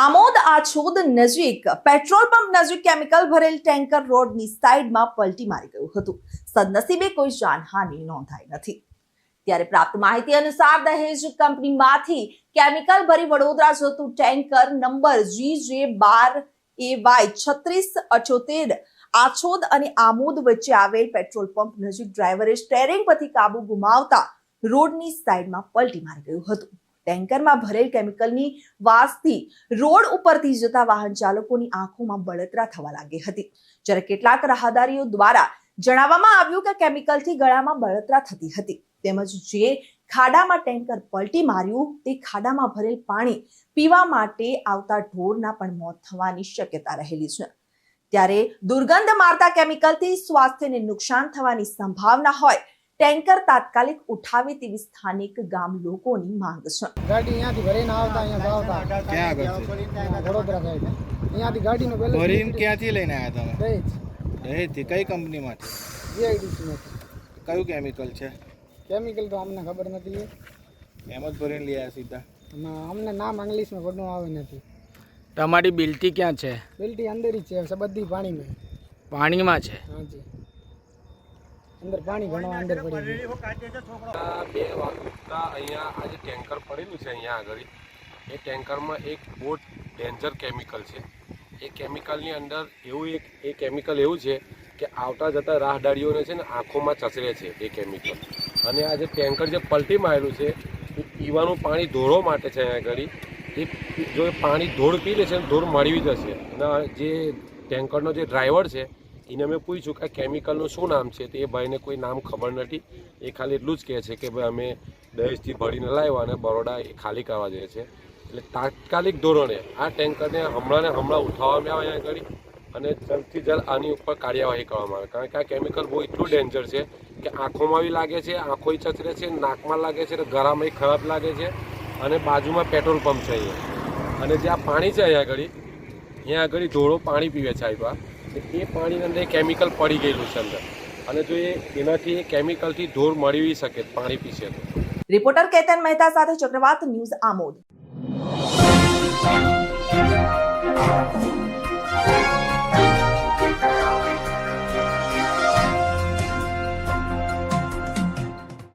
આમોદ આછોદ નજીક petrol pump નજીક chemical ભરેલ ટેન્કર રોડની સાઈડમાં પલટી મારી ગયું હતું. સદનસીબે કોઈ જાનહાનિ નોંધાઈ નથી. ત્યારે પ્રાપ્ત માહિતી અનુસાર દહેજ કંપનીમાંથી કેમિકલ ભરી વડોદરા જતું ટેન્કર નંબર જી જે બાર એ વાય છત્રીસ અઠોતેર આછોદ અને આમોદ વચ્ચે આવેલ પેટ્રોલ પંપ નજીક ડ્રાઈવરે સ્ટેરિંગ પરથી કાબુ ગુમાવતા રોડની સાઈડમાં પલટી મારી ગયું હતું. ટેન્કરમાં ભરેલ કેમિકલની વાસથી રોડ ઉપરથી જતા વાહન ચાલકોની આંખોમાં બળતરા થવા લાગી હતી. જ્યારે કેટલાક રાહદારીઓ દ્વારા જણાવવામાં આવ્યું કે કેમિકલથી ગળામાં બળતરા થતી હતી. તેમજ જે ખાડામાં ટેન્કર પલટી માર્યું તે ખાડામાં ભરેલ પાણી પીવા માટે આવતા ઢોરના પણ મોત થવાની શક્યતા રહેલી છે. ત્યારે દુર્ગંધ મારતા કેમિકલથી સ્વાસ્થ્યને નુકસાન થવાની સંભાવના હોય ટેન્કર તાત્કાલિક ઉઠાવે તેવી સ્થાનિક ગામ લોકોની માંગ છે. ગાડી અહીંયાથી ભરીને આવતા અહીંયા આવતા. ક્યાં આગળ છે? વડોદરા સાઈડ અહીંયાથી ગાડીનો પેલો ભરીને ક્યાંથી લઈને આવ્યા તમે? દહેજ. દહેજથી? કઈ કંપનીમાંથી? જીઆઈડીસીમાંથી કયું કેમિકલ છે? કેમિકલ તો અમને ખબર નથી એમ જ ભરીને લઈ આવ્યા સીધા? અમને નામ ઇંગ્લિશમાં પડનું આવે નથી. તમારી બિલ્ટી ક્યાં છે? બિલ્ટી અંદર જ છે બધી પાણીમાં. પાણીમાં છે? હાજી અંદર પાણી ઘણો અંદર પડી ગયું. બે વાગતા અહીંયા આજે ટેન્કર પડેલું છે અહીંયા આગળ. એ ટેન્કરમાં એક બહુ ડેન્જર કેમિકલ છે. એ કેમિકલની અંદર એવું એક એ કેમિકલ એવું છે કે આવતા જતા રાહદારીઓને છે ને આંખોમાં ચસરે છે એ કેમિકલ. અને આ જે ટેન્કર જે પલટી મારેલું છે એ પીવાનું પાણી ધોળો માટે છે અહીંયા આગળ. એ જો એ પાણી ધોળ પી લેશે ને ધોળ મળી જશે. અને જે ટેન્કરનો જે ડ્રાઈવર છે એને મેં પૂછ્યું કે આ કેમિકલનું શું નામ છે? તો એ ભાઈને કોઈ નામ ખબર નથી. એ ખાલી એટલું જ કહે છે કે ભાઈ અમે દહેજથી ભરીને લાવ્યા અને બરોડા એ ખાલી કરવા જાય છે. એટલે તાત્કાલિક ધોરણે આ ટેન્કરને હમણાં ને હમણાં ઉઠાવવામાં આવે અહીંયા આગળ અને જલ્દથી જલ્દ આની ઉપર કાર્યવાહી કરવામાં આવે. કારણ કે આ કેમિકલ બહુ એટલું ડેન્જર છે કે આંખોમાં બી લાગે છે, આંખોય ચચરે છે, નાકમાં લાગે છે, ગળામાં ખરાબ લાગે છે અને બાજુમાં પેટ્રોલ પંપ છે અહીંયા. અને જે આ પાણી છે અહીંયા આગળ ત્યાં આગળ ધોળો પાણી પીવે છે આવ્યા એ પાણીની અંદર કેમિકલ પડી ગયેલું છે અંદર. અને જો એ એનાથી કેમિકલથી ઢોર મળી શકે, પાણી પીશે તો. રિપોર્ટર કેતન મહેતા સાથે ચક્રવાત ન્યૂઝ આમોદ.